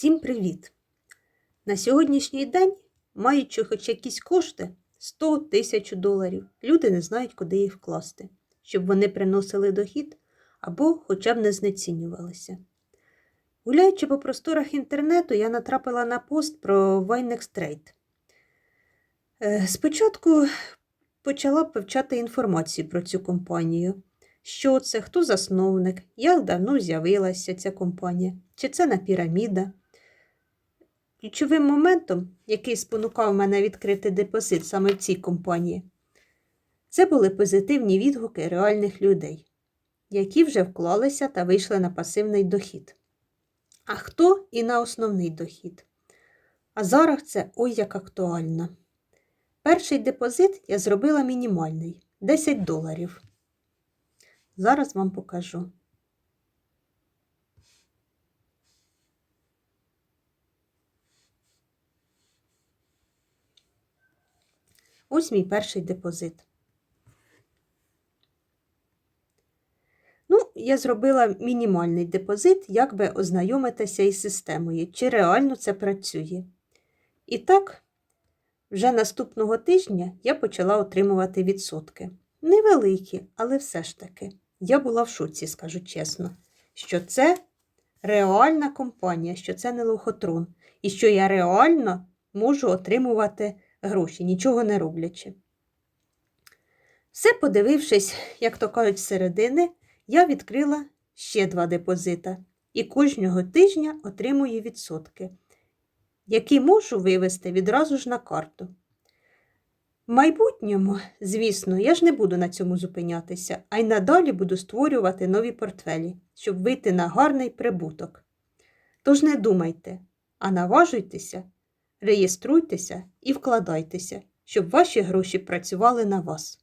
Всім привіт! На сьогоднішній день, маючи хоч якісь кошти 100 тисяч доларів, люди не знають, куди їх вкласти, щоб вони приносили дохід або хоча б не знецінювалися. Гуляючи по просторах інтернету, я натрапила на пост про Vinex Trade. Е, Спочатку почала вивчати інформацію про цю компанію. Що це, хто засновник, як давно з'явилася ця компанія, чи це на піраміда. Ключовим моментом, який спонукав мене відкрити депозит саме в цій компанії, це були позитивні відгуки реальних людей, які вже вклалися та вийшли на пасивний дохід. А хто і на основний дохід. А зараз це ой як актуально. Перший депозит я зробила мінімальний 10 доларів. Зараз вам покажу. Ось мій перший депозит. Ну, я зробила мінімальний депозит, як би ознайомитися із системою, чи реально це працює. І так, вже наступного тижня я почала отримувати відсотки. Невеликі, але все ж таки. Я була в шоці, скажу чесно, що це реальна компанія, що це не лохотрон, і що я реально можу отримувати гроші, нічого не роблячи. Все подивившись, як то кажуть, зсередини, я відкрила ще два депозита і кожного тижня отримую відсотки, які можу вивести відразу ж на карту. В майбутньому, звісно, я ж не буду на цьому зупинятися, а й надалі буду створювати нові портфелі, щоб вийти на гарний прибуток. Тож не думайте, а наважуйтеся, реєструйтеся і вкладайтеся, щоб ваші гроші працювали на вас.